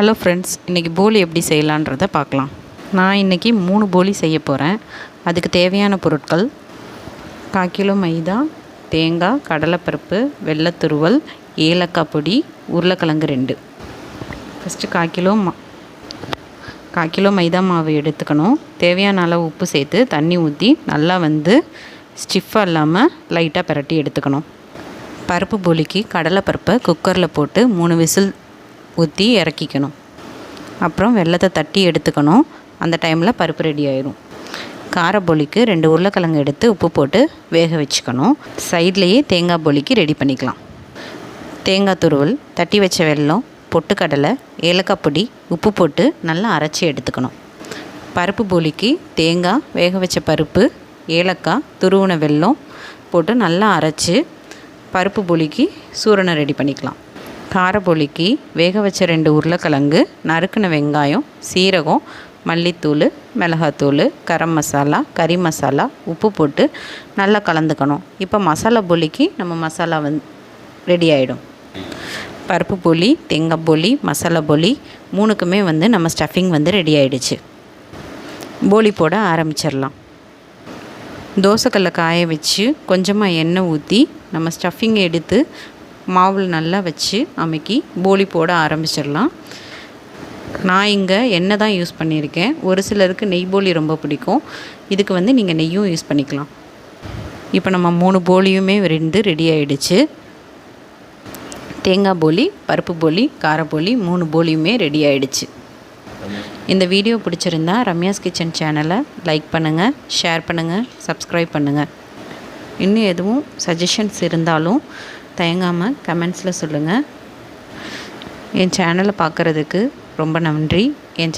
Hello friends இன்றைக்கி போலி எப்படி செய்யலான்றத பார்க்கலாம். நான் இன்றைக்கி மூணு போலி செய்ய போகிறேன் அதுக்கு தேவையான பொருட்கள் கால் கிலோ மைதா தேங்காய் கடலைப்பருப்பு வெள்ளத்துருவல் ஏலக்காய் பொடி உருளைக்கிழங்கு ரெண்டு. ஃபஸ்ட்டு கால் கிலோ மா கால் கிலோ மைதா மாவு எடுத்துக்கணும். தேவையான அளவு உப்பு சேர்த்து தண்ணி ஊற்றி நல்லா வந்து ஸ்டிஃபாக இல்லாமல் லைட்டாக பிரட்டி எடுத்துக்கணும். பருப்பு போலிக்கு கடலைப்பருப்பை குக்கரில் போட்டு மூணு விசில் ஊற்றி இறக்கிக்கணும். அப்புறம் வெள்ளத்தை தட்டி எடுத்துக்கணும். அந்த டைமில் பருப்பு ரெடி ஆயிரும். காரப்பொலிக்கு ரெண்டு உருளைக்கிழங்கு எடுத்து உப்பு போட்டு வேக வச்சுக்கணும். சைட்லேயே தேங்காய் பொலிக்கு ரெடி பண்ணிக்கலாம். தேங்காய் துருவல் தட்டி வச்ச வெல்லம் பொட்டுக்கடலை ஏலக்காய் பொடி உப்பு போட்டு நல்லா அரைச்சி எடுத்துக்கணும். பருப்பு போலிக்கு தேங்காய் வேக வச்ச பருப்பு ஏலக்காய் துருவின வெல்லம் போட்டு நல்லா அரைச்சி பருப்பு புளிக்கு சூரணை ரெடி பண்ணிக்கலாம். கார வேக வச்ச ரெண்டு உருளைக்கிழங்கு நறுக்கின வெங்காயம் சீரகம் மல்லித்தூள் மிளகாத்தூள் கரம் மசாலா கறி மசாலா உப்பு போட்டு நல்லா கலந்துக்கணும். இப்போ மசாலா பொலிக்கு நம்ம மசாலா வந்து ரெடி ஆகிடும் பருப்பு பொலி தேங்காய் பொலி மசாலா பொலி மூணுக்குமே வந்து நம்ம ஸ்டஃபிங் வந்து ரெடி ஆகிடுச்சு போலி போட ஆரம்பிச்சிடலாம். தோசைக்கல்லை காய வச்சு கொஞ்சமாக எண்ணெய் ஊற்றி நம்ம ஸ்டஃபிங் எடுத்து மாவில் நல்லா வச்சு அமைக்கி போலி போட ஆரம்பிச்சிடலாம். நான் இங்கே எண்ணெய் தான் யூஸ் பண்ணியிருக்கேன். ஒரு சிலருக்கு நெய் போலி ரொம்ப பிடிக்கும். இதுக்கு வந்து நீங்கள் நெய்யும் யூஸ் பண்ணிக்கலாம். இப்போ நம்ம மூணு போலியுமே ரெண்டு ரெடி ஆகிடுச்சு தேங்காய் போலி பருப்பு போலி கார போலி மூணு போலியுமே ரெடி ஆகிடுச்சு இந்த வீடியோ பிடிச்சிருந்தா ரம்யாஸ் கிச்சன் சேனலை லைக் பண்ணுங்கள் ஷேர் பண்ணுங்கள் சப்ஸ்கிரைப் பண்ணுங்கள் இன்னும் எதுவும் சஜஷன்ஸ் இருந்தாலும் தயங்காமல் கமெண்ட்ஸில் சொல்லுங்கள் என் சேனலை பார்க்குறதுக்கு ரொம்ப நன்றி. என்